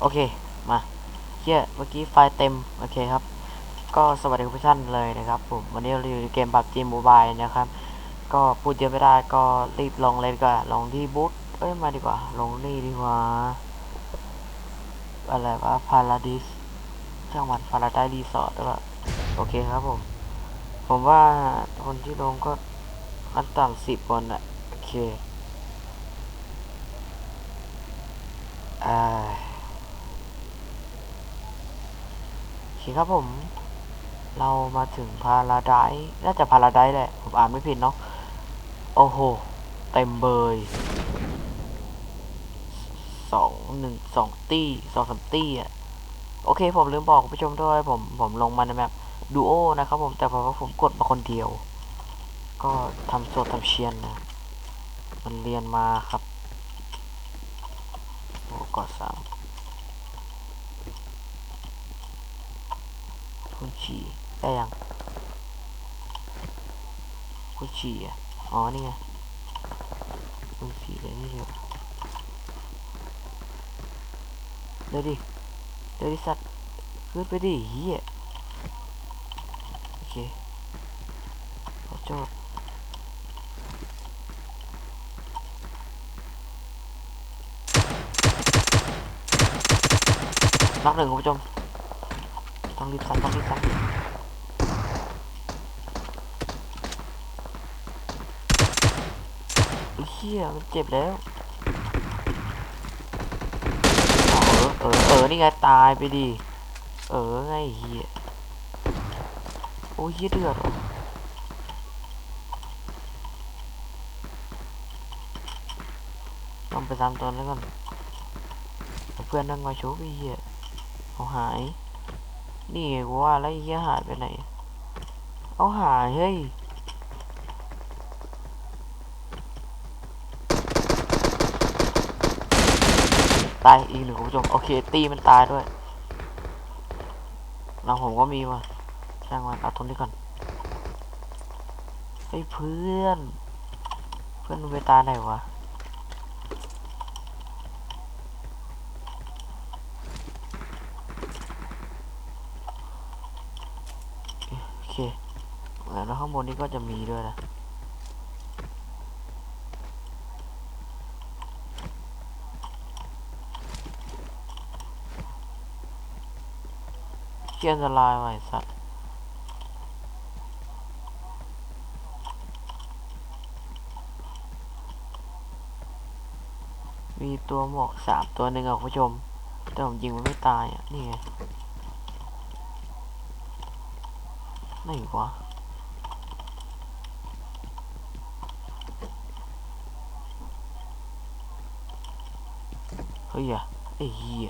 โอเค มาเชี่ยเมื่อกี้ไฟล์เต็ม โอเคครับ ก็สวัสดีทุกท่านเลยนะครับผม วันนี้เราอยู่ในเกม PUBG Mobile นะครับ ก็พูดเยอะไม่ได้ก็รีบลงเลยดีกว่าลงที่บูธเอ้ย มาดีกว่า ลงนี่ดีกว่า อะไรวะพาราดิสจังหวัดพาราไดรีสอร์ทหรอเปล่าโอเคครับผม ผมว่าคนที่ลงก็ขั้นต่ำสิบคนอะโอเคอ่า โอเคครับผม เรามาถึงพาราไดน่าจะพาราไดแหละ ผมอ่านไม่ผิดเนาะ โอ้โห เต็มเบยสองหนึ่งสองตี้สองสามตี้อะ โอเค ผมลืมบอกคุณผู้ชมด้วยผม ผมลงมาในแบบดูโอนะครับผม แต่เพราะว่าผมกดมาคนเดียว ก็ทำโซทำเชียนนะ มันเรียนมาครับ โอ้กอดสาม คุณฉี่ได้ยังคุณฉี่อะอ๋อนี่ไงคุณฉี่เลยนี่เดียวเดี๋ยวดิเดี๋ยวดิสัตว์ขึ้นไปดิเฮียโอเคขอโทษนักหนึ่งคุณผู้ชม องรีบสั่นต้องรีบสั่นไอ้เฮียมันเจ็บแล้วเออเออ เออ นี่ไงตายไปดิ เออไงเฮียโอ้ยเฮียเดือดต้องไปตามตัวแล้วก่อน เพื่อนนั่งมาชุบไอ้เฮียเอาหาย นี่กูว่าแล้วไอ้เฮียหายไปไหน เอาหายเฮ้ยตายอีกหนึ่งคุณผู้ชมโอเคตีมันตายด้วยเราผมก็มีว่ะช่างมันเอาตรงนี้ก่อนไอ้เพื่อน เพื่อนไปตาไหนวะ โอเค แล้วข้างบนนี้ก็จะมีด้วยนะเกียนจะลายว่ะไอ้สัตว์มีตัวหมวกสามตัวหนึ่งอะคุณผู้ชม แต่ผมยิงมันไม่ตายอะ นี่ไง ไหนวะ ฮ้ยอะไอ้เหี้ย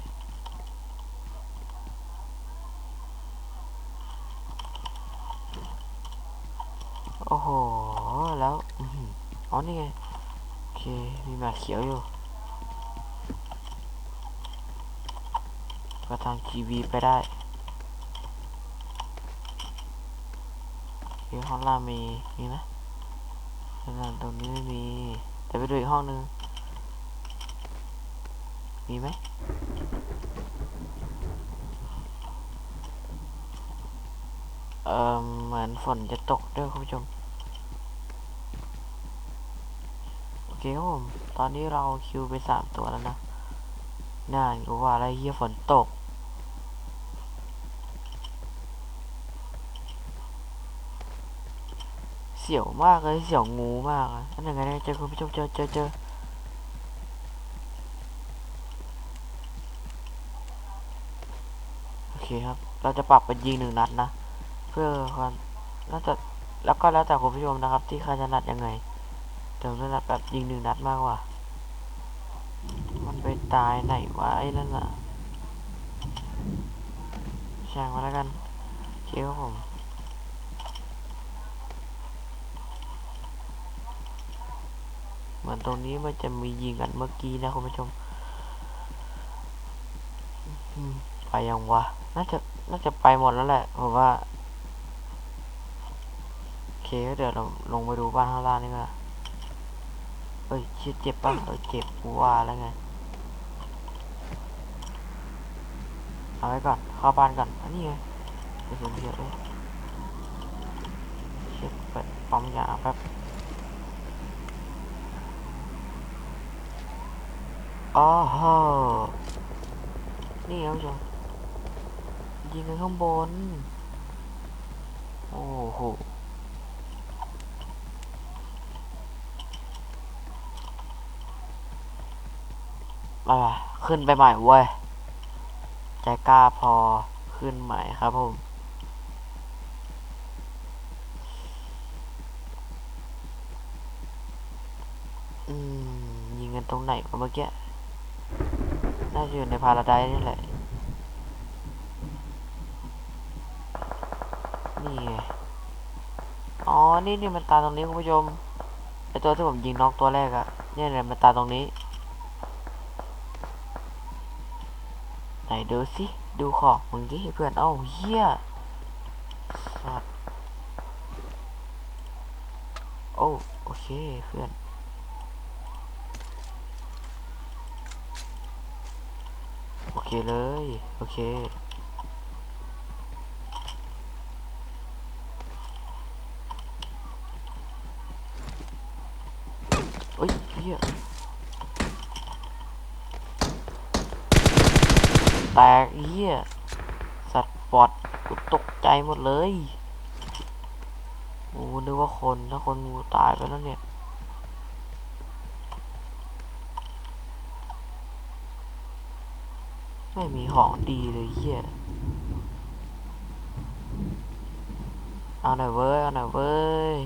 โอ้โห แล้ว อ๋อ นี่ไง โอเค มีหมาเขียวอยู่ก็ทางทีวีไปได้เดี๋ยห้องล่างมี มีไหมข้างล่างตรงนี้ไม่มี แต่ไปดูอีกห้องนึง มีไหมเอ่อเหมือนฝนจะตกด้วยคุณผู้ชม โอเคครับผมตอนนี้เราคิวไปสามตัวแล้วนะน่ากูว่าอะไรเฮียฝนตก เสียวมากเลยเสียวงูมากอะอันยังไงเนี่ยเจอคุณผู้ชมเจอเจอเจอโอ เคครับ เราจะปรับเป็นยิงหนึ่งนัดนะ เพื่อความน่าจะแล้วก็แล้วแต่คุณผู้ชมนะครับ ที่ใครจะนัดยังไงแต่ผมจะนัดแบบยิงหนึ่งนัดมากกว่า มันไปตายไหนวะไอ้นั่นน่ะช่างมาแล้วกันเคครับผมเหมือนตรงนี้มันจะมียิงกันเมื่อกี้นะคุณผู้ชมอืม ไปยังวะ น่าจะ น่าจะไปหมดแล้วแหละผมว่า โอเคเดี๋ยวเราลงไปดูบ้านข้างล่างนี่ก็เฮ้ยเจ็บเจ็บปะเออเจ็บกูว่าแล้วไง เอาไว้ก่อน เข้าบ้านก่อน อันนี้ไงกระสุนเยอะเลยเช็คเปิดปั๊มยาแป๊บอ๋อฮะนี่ครับผู้ชม ยิงกันข้างบน โอ้โหไปไปขึ้นไปใหม่เว้ย ใจกล้าพอขึ้นใหม่ครับผมอืมยิงกันตรงไหนวะเมื่อกี้ น่าจะอยู่ในพาราไดซ์นี่แหละ นี่ไงอ๋อ นี่นี่มันตายตรงนี้คุณผู้ชมไอตัวที่ผมยิงน็อกตัวแรกอะเนี่ยเนี่ยมันตายตรงนี้ ไหนดูสิ ดูขอบมึงดิเพื่อน เอ้าเฮียสัตว์โอ้โอเคเพื่อนโอเคเลย โอเค โอ้ยเฮียแตกเฮียสัตว์ปอดกูตกใจหมดเลยโอ้นึกว่าคนถ้าคนงูตายไปแล้วเนี่ยไม่มีของดีเลยเฮียเอาหน่อยเว้ย เอาหน่อยเว้ย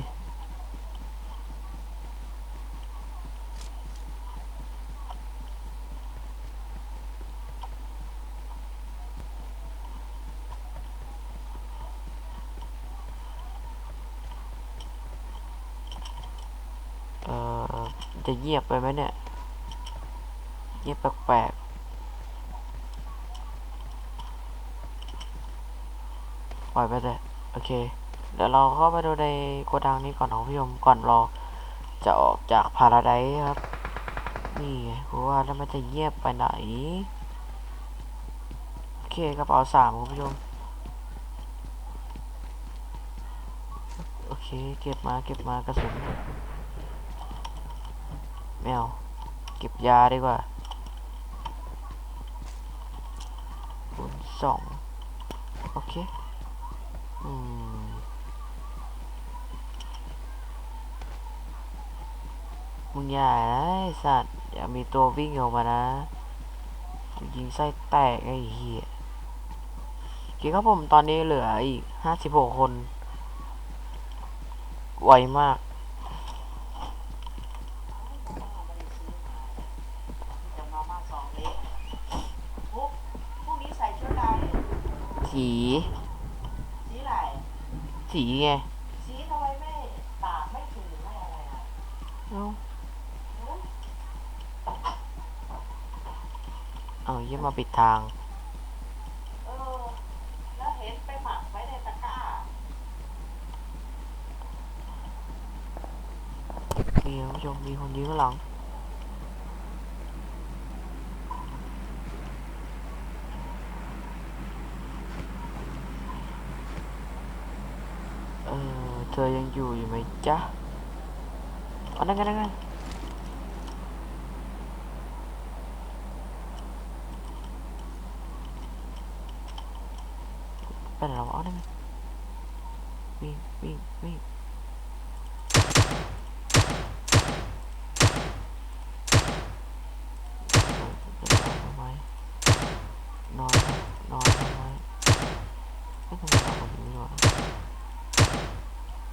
เอ่อ จะเงียบไปไหมเนี่ยเงียบแปลกๆปล่อยไปเลยโอเค เดี๋ยวเราเข้าไปดูในโกดังนี้ก่อนของพี่ยมก่อนเราจะออกจากพาราไดครับ นี่ไงเพราะว่าแล้วมันจะเงียบไปไหน โอเคกระเป๋าสามคุณผู้ชมโอเค เก็บมาเก็บมากระสุน ไม่เอาเก็บยาดีกว่าคูณสองโอเค อืม มึงอย่านะไอสัตว์ อย่ามีตัววิ่งออกมานะยิงไส้แตกไอ้เหี้ยโอเคครับผมตอนนี้เหลืออีกห้าสิบหกคน ไวมาก จะมาม่าสองเละปุ๊บพรุ่งนี้ใส่ชุดอะไร สี สีอะไร สีไงสีทำไมไม่ตากไม่ถือไม่อะไรอะเอ้าเอาเยี่ยมมาปิดทาง เออ แล้วเห็นไปหมักไว้ในตะกร้ามีคุณผู้ชมมีคนยืนข้างหลัง เออเธอยังอยู่อยู่ไหมจ๊ะเอานั่งกันนั่งกันเป็นเราเอานั่งวิ่งวิ่งทำไมนอนนอนทำไมไม่ทำไมเอาคนนี้วะ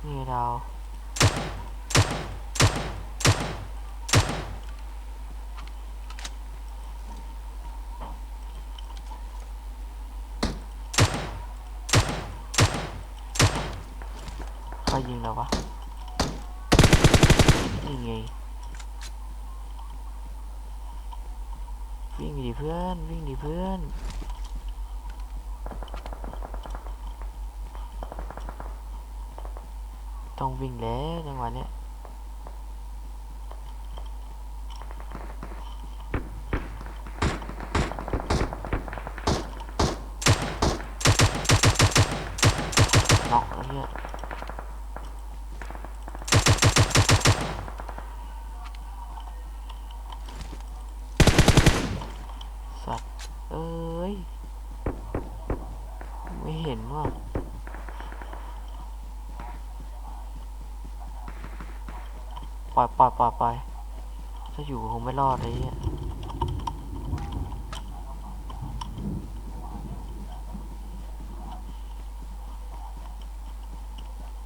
นี่ดาใครยิงเราวะนี่ไงวิ่งดิเพื่อน วิ่งดิเพื่อน không วิ่งแล้วจังหวะเนี้ยน็อกแล้วเนี่ย ล่อยปล่อยปล่อยปล่อยถ้าอยู่คงไม่รอดเลยเนี่ย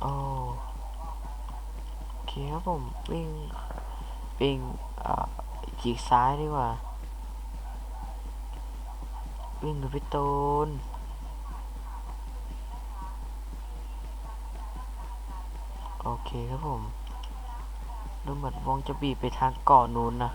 โอ้โอเคครับผมวิ่งวิ่งอ่อจีกซ้ายดีกว่า วิ่งกับพี่ตูนโอเคครับผม ดูเหมือนวงจะบีบไปทางเกาะนู้นนะ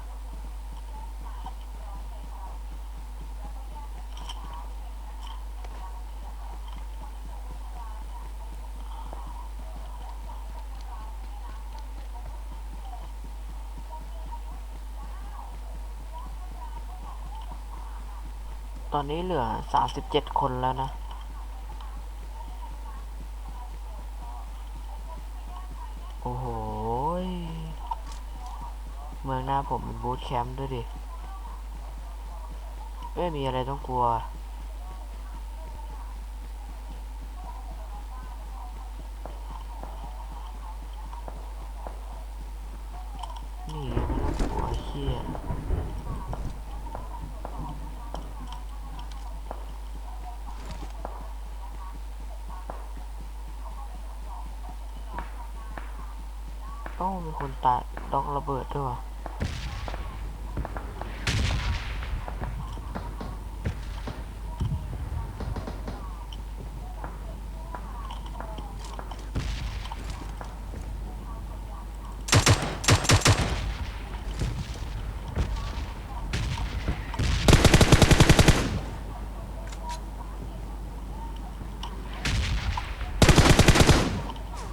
ตอนนี้เหลือสามสิบเจ็ดคนแล้วนะ โอ้โหยเมืองหน้าผมเป็นบูธแคมป์ด้วยดิ ไม่มีอะไรต้องกลัว นี่ไม่ต้องกลัวเฮียโอ้ามีคนตายดอกระเบิดด้วยวะ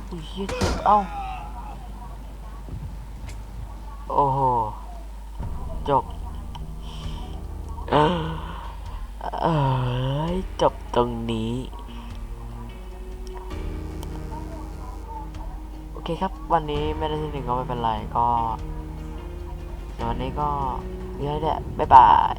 อุ้ยเฮียเจ็บเอ้าโอ้โห จบ เอ้ยจบตรงนี้ โอเคครับ วันนี้ไม่ได้ที่หนึ่งก็ไม่เป็นไรก็วันนี้ก็มีอะแหละบ๊ายบาย